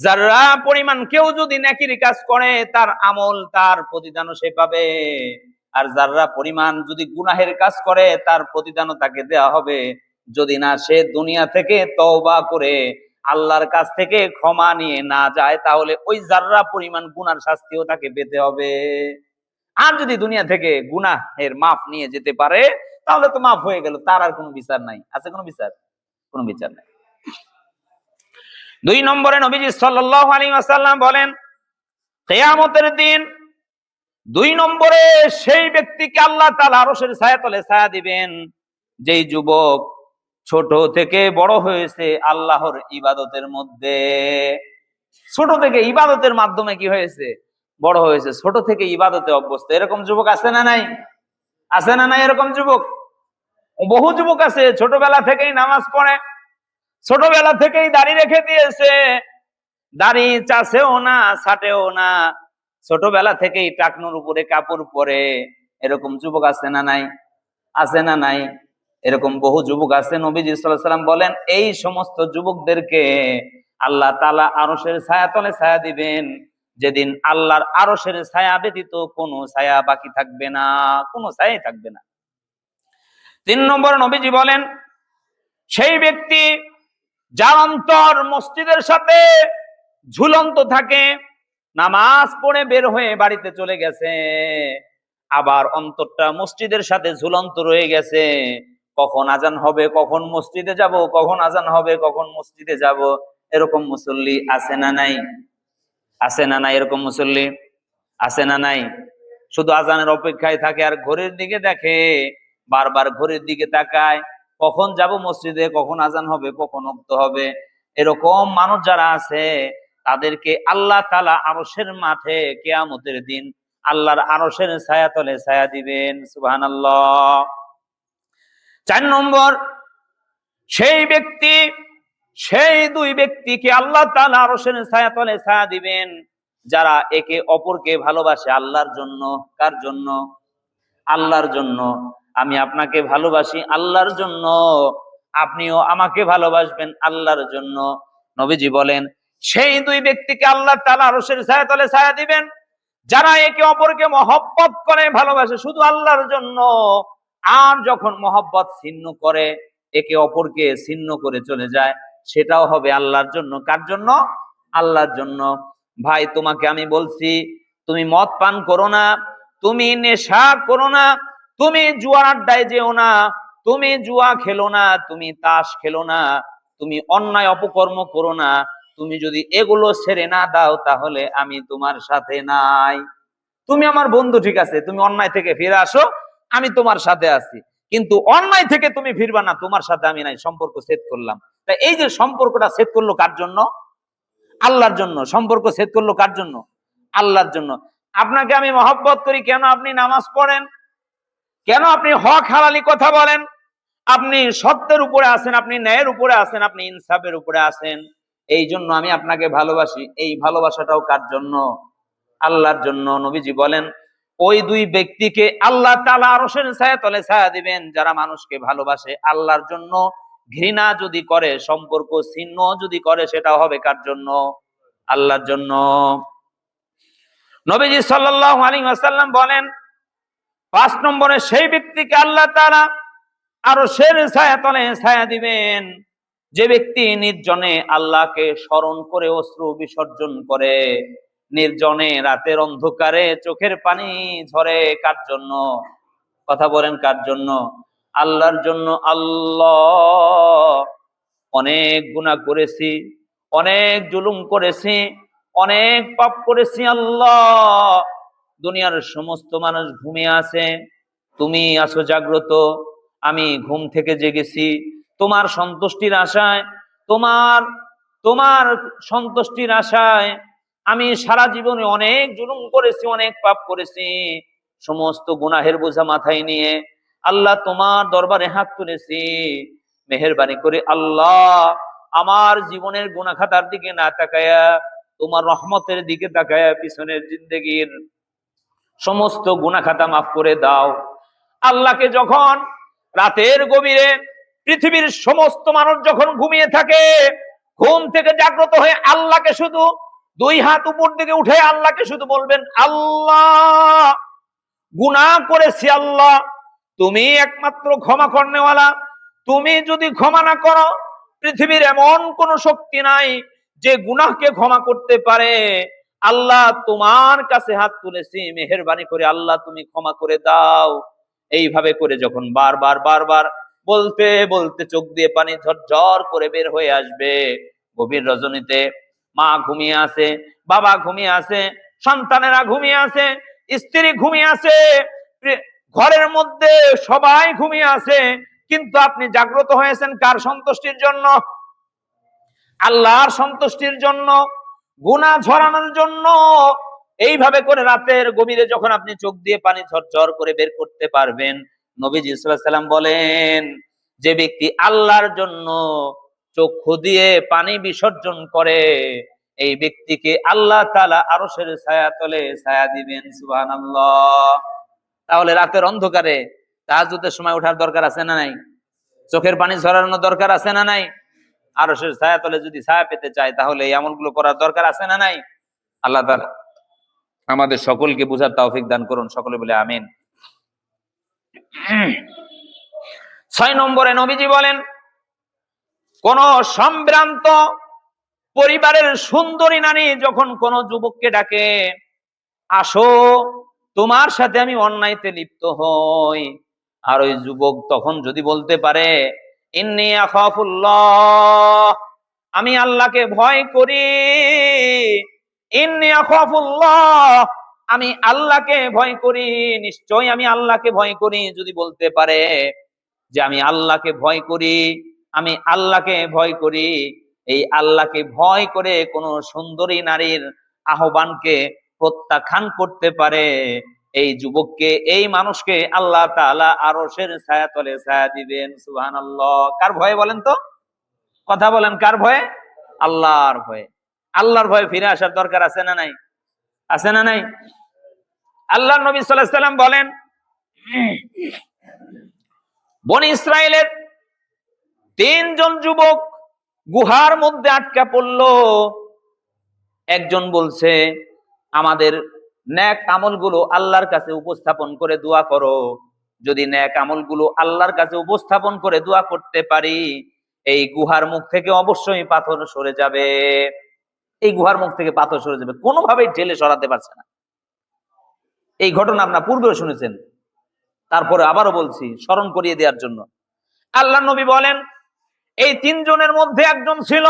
যারা পরিমাণ কেউ যদি নেকির কাজ করে, তার আমল তার প্রতিদানও সে পাবে। আর যারা পরিমাণ যদি গুনাহের কাজ করে, তার প্রতিদানও তাকে দেওয়া হবে। যদি না সে দুনিয়া থেকে তওবা করে, আল্লাহর কাছ থেকে ক্ষমা নিয়ে না যায়, তাহলে ওই যার্রা পরিমাণ গুনার শাস্তিও তাকে পেতে হবে। আর যদি দুনিয়া থেকে গুনাহের মাফ নিয়ে যেতে পারে, তাহলে তো মাফ হয়ে গেল, তার আর কোনো বিচার নাই। আছে কোনো বিচার? কোনো বিচার নাই। দুই নম্বরে নবীজি সাল্লাল্লাহু আলাইহি ওয়াসাল্লাম বলেন, কিয়ামতের দিন দুই নম্বরে সেই ব্যক্তিকে আল্লাহ তাআলা আরশের ছায়াতলে ছায়া দিবেন, যেই যুবক ছোট থেকে বড় হয়েছে আল্লাহর ইবাদতের মধ্যে। ছোট থেকে ইবাদতের মাধ্যমে কি হয়েছে? বড় হয়েছে, ছোট থেকে ইবাদতে অভ্যস্ত। এরকম যুবক আছে না নাই? আছে না নাই এরকম যুবক? বহু যুবক আছে, ছোটবেলা থেকেই নামাজ পড়ে। ছোটবেলা থেকেই দাড়ি রেখে দিয়েছে। দাড়ি চাষেও না, ছাটেও না। ছোটবেলা থেকেই টাকনুর উপরে কাপড় পরে এরকম যুবক আছে না নাই? আছে না নাই? এরকম বহু যুবক আছে, নবীজি সাল্লাম বলেন, এই সমস্ত যুবকদেরকে আল্লাহ তাআলা আরশের ছায়াতলে ছায়া দিবেন। যেদিন আল্লাহর আরশের ছায়া ব্যতীত কোনো ছায়া বাকি থাকবে না, কোনো ছায়াই থাকবে না। তিন নম্বর নবীজি বলেন, সেই ব্যক্তি যার অন্তর মসজিদের সাথে ঝুলন্ত থাকে। নামাজ পড়ে বের হয়ে বাড়িতে চলে গেছে। আবার অন্তরটা মসজিদের সাথে ঝুলন্ত রয়ে গেছে। কখন আজান হবে, কখন মসজিদে যাব, কখন আজান হবে, কখন মসজিদে যাব, এরকম মুসল্লি আছে না নাই? আছে না নাই এরকম মুসল্লি? আছে না নাই? শুধু আজানের অপেক্ষায় থাকে আর ঘড়ির দিকে দেখে, বারবার ঘড়ির দিকে তাকায়। কখন যাব মসজিদে, কখন আজান হবে, কখন উক্ত হবে, এরকম মানুষ যারা আছে, তাদেরকে আল্লাহ তালা আরসের মাঠে কেয়ামতের দিন আল্লাহর আরসের ছায়া তলে ছায়া দিবেন সুবাহান আল্লাহ চার নম্বর, সেই ব্যক্তি, সেই দুই ব্যক্তিকে আল্লাহ তালা আরসের ছায়া তলে ছায়া দিবেন, যারা একে অপরকে ভালোবাসে আল্লাহর জন্য, কার জন্য? আল্লাহর জন্য। আমি আপনাকে ভালোবাসি আল্লাহর জন্য। আপনিও আমাকে ভালোবাসবেন আল্লাহর জন্য। নবীজি বলেন, সেই দুই ব্যক্তিকে আল্লাহ তালা রসের ছায়া তলে ছায়া দিবেন। যারা একে অপরকে মহব্বত করে, ভালোবাসে শুধু আল্লাহর জন্য। আর যখন মহব্বত ছিন্ন করে, একে অপরকে ছিন্ন করে চলে যায়, সেটাও হবে আল্লাহর জন্য। কার জন্য? আল্লাহর জন্য। ভাই, তোমাকে আমি বলছি, তুমি মদ পান করো না। তুমি নেশা করো না, তুমি জুয়ার আড্ডায় যেও না, তুমি জুয়া খেলো না, তুমি তাস খেলো না, তুমি অন্যায় অপকর্ম করো না, তুমি যদি এগুলো ছেড়ে না দাও তাহলে আমি তোমার সাথে নাই। তুমি আমার বন্ধু ঠিক আছে, তুমি অন্যায় থেকে ফিরে আসো, আমি তোমার সাথে আছি। কিন্তু অন্যায় থেকে তুমি ফিরবা না, তোমার সাথে আমি নাই, সম্পর্ক সেট করলাম। তা এই যে সম্পর্কটা সেট করল কার জন্য? আল্লাহর জন্য। সম্পর্ক সেট করল কার জন্য? আল্লাহর জন্য। আপনাকে আমি মহব্বত করি, কেন আপনি নামাজ পড়েন? কেন আপনি হক হালালি কথা বলেন? আপনি সত্যের উপরে আছেন, আপনি ন্যায়ের উপরে আছেন, আপনি ইনসাফের উপরে আছেন। এই জন্য আমি আপনাকে ভালোবাসি। এই ভালোবাসাটাও কার জন্য? আল্লাহর জন্য। নবীজি বলেন, ওই দুই ব্যক্তিকে আল্লাহ তালা আরসের ছায়া তলে ছায়া দিবেন, যারা মানুষকে ভালোবাসে। আল্লাহর জন্য ঘৃণা যদি করে, সম্পর্ক ছিন্ন যদি করে সেটা হবে কার জন্য? আল্লাহর জন্য। নবীজি সাল্লাল্লাহু আলাইহি ওয়াসাল্লাম বলেন, পাঁচ নম্বরে সেই ব্যক্তিকে আল্লাহ তারা আরও সের ছায়া তলে ছায়া দিবেন। যে ব্যক্তি নির্জনে আল্লাহকে স্মরণ করে অশ্রু বিসর্জন করে, নির্জনে রাতের অন্ধকারে চোখের পানি ঝরে, কার জন্য? কথা বলেন, কার জন্য? আল্লাহর জন্য। আল্লাহ, অনেক গুনাহ করেছি, অনেক জুলুম করেছি অনেক পাপ করেছি আল্লাহ। দুনিয়ার সমস্ত মানুষ ঘুমিয়ে আছে। তুমি আছো জাগ্রত। আমি ঘুম থেকে জেগেছি। তোমার সন্তুষ্টির আশায়, তোমার তোমার সন্তুষ্টির আশায় আমি সারা জীবনে অনেক জুলুম করেছি, অনেক পাপ করেছি। সমস্ত গুনাহের বোঝা মাথায় নিয়ে আল্লাহ তোমার দরবারে হাত তুলেছি। মেহরবানি করে আল্লাহ আমার জীবনের গুনাখাতার দিকে না তাকায়া তোমার রহমতের দিকে তাকায় পিছনের জিন্দগির সমস্ত গুনাখাতা মাফ করে দাও। আল্লাহকে যখন রাতের গভীরে পৃথিবীর সমস্ত মানুষ যখন ঘুমিয়ে থাকে, ঘুম থেকে জাগ্রত হয়ে আল্লাহকে শুধু দুই হাত উপর দিকে উঠে আল্লাহকে শুধু বলবেন, আল্লাহ, গুনাহ করেছি আল্লাহ। তুমি একমাত্র ক্ষমা করনেওয়ালা। তুমি যদি ক্ষমা না করো, পৃথিবীর এমন কোন শক্তি নাই যে গুনাহকে ক্ষমা করতে পারে, আল্লাহ তোমার কাছে হাত তুলেছি, মেহেরবানি করে আল্লাহ তুমি ক্ষমা করে দাও। এইভাবে করে যখন বারবার বারবার বলতে বলতে চোখ দিয়ে পানি ঝরঝর করে বের হয়ে আসবে, গভীর রজনীতে মা ঘুমিয়ে আছে, বাবা ঘুমিয়ে আছে, সন্তানেরা ঘুমিয়ে আছে, স্ত্রী ঘুমিয়ে আছে ঘরের মধ্যে সবাই ঘুমিয়ে আছে, কিন্তু আপনি জাগ্রত হয়েছেন কার সন্তুষ্টির জন্য? আল্লাহর সন্তুষ্টির জন্য, গুনাহ ঝরানোর জন্য, এইভাবে করে রাতের গভীরে যখন আপনি চোখ দিয়ে পানি ঝরঝর করে বের করতে পারবেন, নবীজি সাল্লাম বলেন, যে ব্যক্তি আল্লাহর জন্য চক্ষু দিয়ে পানি বিসর্জন করে, এই ব্যক্তিকে আল্লাহ তালা আরও সেরে ছায়া তলে ছায়া দিবেন, সুবহানাল্লাহ। তাহলে রাতের অন্ধকারে তাহাজুদের সময় ওঠার দরকার আছে না নাই? চোখের পানি ঝরানোর দরকার আছে না নাই? আরও সে ছায়া তলে যদি ছায়া পেতে চায়, তাহলে এই আমলগুলো করার দরকার আছে না নাই? আল্লাহ তাআলা আমাদের সকলকে বুঝার তৌফিক দান করুন, সকলে বলে আমিন। ছয় নম্বরে নবীজি বলেন, কোন সম্ভ্রান্ত পরিবারের সুন্দরী নারী যখন কোন যুবককে ডাকে, আসো, তোমার সাথে আমি অন্যায়তে লিপ্ত হই। আর ওই যুবক তখন যদি বলতে পারে আমি আল্লাহকে ভয় করি। ইন্নি আমি আল্লাহকে ভয় করি। নিশ্চয় আমি আল্লাহকে ভয় করি যদি বলতে পারে যে আমি আল্লাহকে ভয় করি। আমি আল্লাহকে ভয় করি। এই আল্লাহকে ভয় করে কোন সুন্দরী নারীর আহ্বানকে প্রত্যাখ্যান করতে পারে। এই যুবককে, এই মানুষকে আল্লাহ তাআলা আরশের ছায়া তলে ছায়া দিবেন, সুবহানাল্লাহ। কার ভয়ে বলেন তো? কথা বলেন, কার ভয়ে? আল্লাহর ভয়ে। আল্লাহর ভয়ে ফিরে আসার দরকার আছে না নাই? আছে না নাই? আল্লাহ নবী সাল্লাম বলেন, বনি ইসরায়েলের তিনজন যুবক গুহার মধ্যে আটকা পড়ল। একজন বলছে, আমাদের ন্যাক আমলগুলো আল্লাহর কাছে উপস্থাপন করে দোয়া করো। যদি ন্যাক আমলগুলো আল্লাহর কাছে উপস্থাপন করে দোয়া করতে পারি, এই গুহার মুখ থেকে অবশ্যই পাথর সরে যাবে। এই গুহার মুখ থেকে পাথর সরে যাবে। কোনোভাবেই ঢেলে সরাতে পারছে না। এই ঘটনা আপনার পূর্বেও শুনেছেন। তারপরে আবারও বলছি, স্মরণ করিয়ে দেওয়ার জন্য। আল্লাহ নবী বলেন, এই তিনজনের মধ্যে একজন ছিল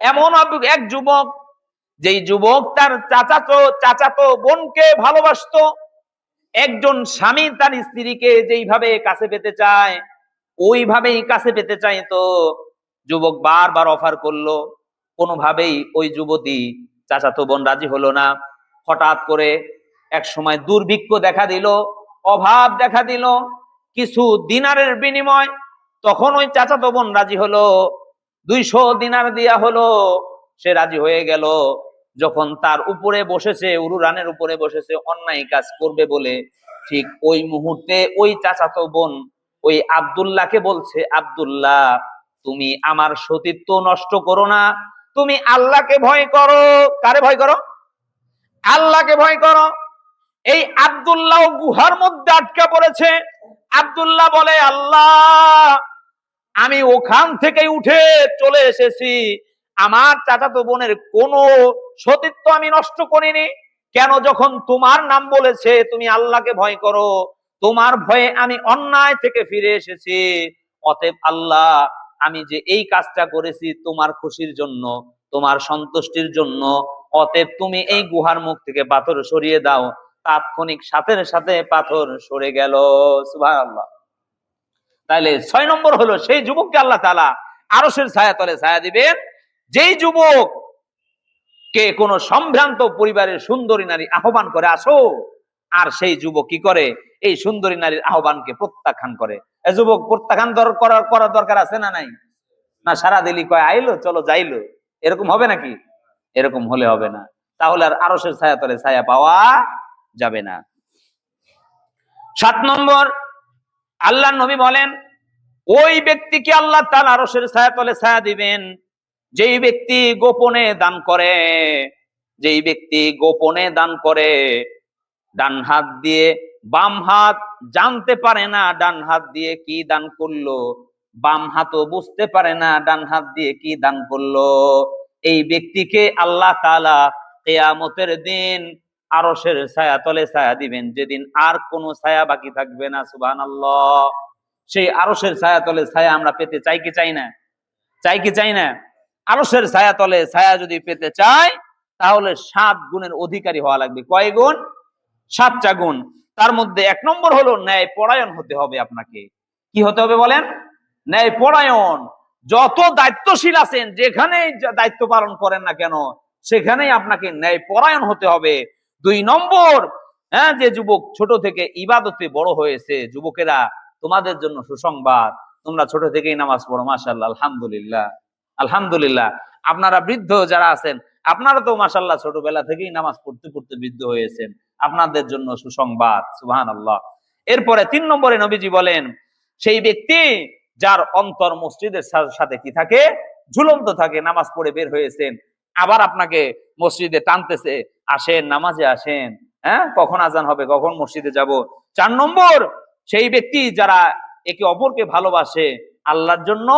এমন এক যুবক যেই যুবক তার চাচাতো চাচাতো বোনকে ভালোবাসতো, একজন স্বামী তার স্ত্রীকে যেইভাবে কাছে পেতে চায়, ওইভাবেই কাছে পেতে চাইতো যুবক বারবার অফার করল। কোনোভাবেই ওই যুবতী চাচাতো বোন রাজি হলো না। হঠাৎ করে এক সময় দুর্ভিক্ষ দেখা দিল, অভাব দেখা দিল, কিছু দিনারের বিনিময়, তখন ওই চাচাতো বোন রাজি হলো, দুইশো দিনার দিয়া হলো। সে রাজি হয়ে গেল। যখন তার উপরে বসেছে, উরুরানের উপরে বসেছে, অন্যায় কাজ করবে বলে। ঠিক ওই মুহূর্তে ওই চাচাতো বোন ওই আব্দুল্লাহকে বলছে, আব্দুল্লাহ, তুমি আমার সতীত্ব নষ্ট করো না। তুমি আল্লাহকে ভয় করো। কারে ভয় করো? আল্লাহকে ভয় করো। এই আব্দুল্লাহ গুহার মধ্যে আটকা পড়েছে। আব্দুল্লাহ বলে, আল্লাহ, আমি ওখান থেকে উঠে চলে এসেছি। আমার চাচাতো বোনের কোনো সতীত্ব আমি নষ্ট করিনি। কেন যখন তোমার নাম বলেছে, তুমি আল্লাহকে ভয় করো, তোমার ভয়ে আমি অন্যায় থেকে ফিরে এসেছি। অতএব আল্লাহ, আমি যে এই কাজটা করেছি তোমার খুশির জন্য, তোমার সন্তুষ্টির জন্য, অতএব তুমি এই গুহার মুখ থেকে পাথর সরিয়ে দাও। তাৎক্ষণিক সাথে সাথে পাথর সরে গেল। সুবহানাল্লাহ। তাহলে ছয় নম্বর হলো, সেই যুবককে আল্লাহ তালা আরসের ছায়া তলে ছায়া দিবেন। যেই যুবক কে কোন সম্ভ্রান্ত পরিবারের সুন্দরী নারী আহ্বান করে, আসো। আর সেই যুবক কি করে? এই সুন্দরী নারীর আহ্বানকে প্রত্যাখ্যান করে। এ যুবক, প্রত্যাখ্যান করার করার দরকার আছে না নাই? না, সারা দিলি কয়, আইলো, চলো যাইলো। এরকম হবে নাকি? এরকম হলে হবে না। তাহলে আর আরসের ছায়া তলে ছায়া পাওয়া যাবে না। সাত নম্বর আল্লাহ নবী বলেন, ওই ব্যক্তিকে আল্লাহ তার আরসের ছায়া তলে ছায়া দিবেন। যেই ব্যক্তি গোপনে দান করে, যেই ব্যক্তি গোপনে দান করে, ডান হাত দিয়ে বাম হাত জানতে পারে না ডান হাত দিয়ে কি দান করল, বাম হাতও বুঝতে পারে না ডান হাত দিয়ে কি দান করল, এই ব্যক্তিকে আল্লাহ তাআলা কেয়ামতের দিন আরশের ছায়া তলে ছায়া দিবেন। যেদিন আর কোনো ছায়া বাকি থাকবে না, সুবহানাল্লাহ। সেই আরশের ছায়া তলে ছায়া আমরা পেতে চাই কি চাই না? চাই কি চাই না? আরশের ছায়া তলে ছায়া যদি পেতে চাই তাহলে সাত গুণের অধিকারী হওয়া লাগবে। কয় গুণ? সাতটা গুণ। তার মধ্যে এক নম্বর হলো ন্যায় পরায়ণ হতে হবে আপনাকে। কি হতে হবে বলেন? ন্যায় পরায়ণ। যত দায়িত্বশীল আছেন, যেখানেই দায়িত্ব পালন করেন না কেন, সেখানেই আপনাকে ন্যায় পরায়ণ হতে হবে। দুই নম্বর হ্যাঁ যে যুবক ছোট থেকে ইবাদতে বড় হয়েছে, যুবকেরা তোমাদের জন্য সুসংবাদ। তোমরা ছোট থেকেই নামাজ পড়ো মাসাল্লাহ আলহামদুলিল্লাহ। আলহামদুলিল্লাহ। আপনারা বৃদ্ধ যারা আছেন, আপনারা তো মাসাল্লাহ ছোটবেলা থেকেই নামাজ পড়তে পড়তে বৃদ্ধ হয়েছেন। আপনাদের জন্য সুসংবাদ সুবহান আল্লাহ এরপরে তিন নম্বরে নবীজি বলেন, সেই ব্যক্তি যার অন্তর মসজিদের সাথে কি থাকে? ঝুলন্ত থাকে, নামাজ পড়ে বের হয়েছেন। আবার আপনাকে মসজিদে টানতেছে, আসেন, নামাজে আসেন। হ্যাঁ? কখন আজান হবে, কখন মসজিদে যাব? চার নম্বর, সেই ব্যক্তি যারা একে অপরকে ভালোবাসে, আল্লাহর জন্য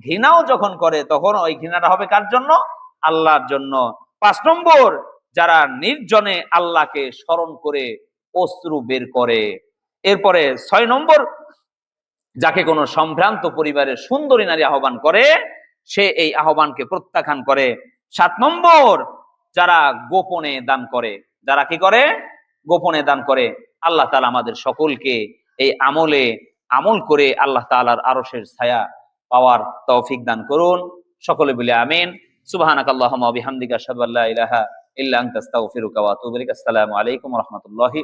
ঘৃণাও যখন করে, তখন ওই ঘৃণাটা হবে কার জন্য? আল্লাহর জন্য। পাঁচ নম্বর, যারা নির্জনে আল্লাহকে স্মরণ করে অশ্রু বের করে। এরপরে ছয় নম্বর, যাকে কোনো সম্ভ্রান্ত পরিবারের সুন্দরী নারী আহ্বান করে, সে এই আহ্বানকে প্রত্যাখ্যান করে। সাত নম্বর, যারা গোপনে দান করে। যারা কি করে? গোপনে দান করে। আল্লাহ তাআলা আমাদের সকলকে এই আমলে আমল করে আল্লাহ তাআলার আরশের ছায়া পাওয়ার তৌফিক দান করুন। সকলে বলে আমিন। সুবহানাকাল্লাহুম্মা ওয়া বিহামদিকা আশহাদু আল্লা ইলাহা ইল্লা আনতা আস্তাগফিরুকা ওয়া আসসালামু আলাইকুম ওয়া রাহমাতুল্লাহি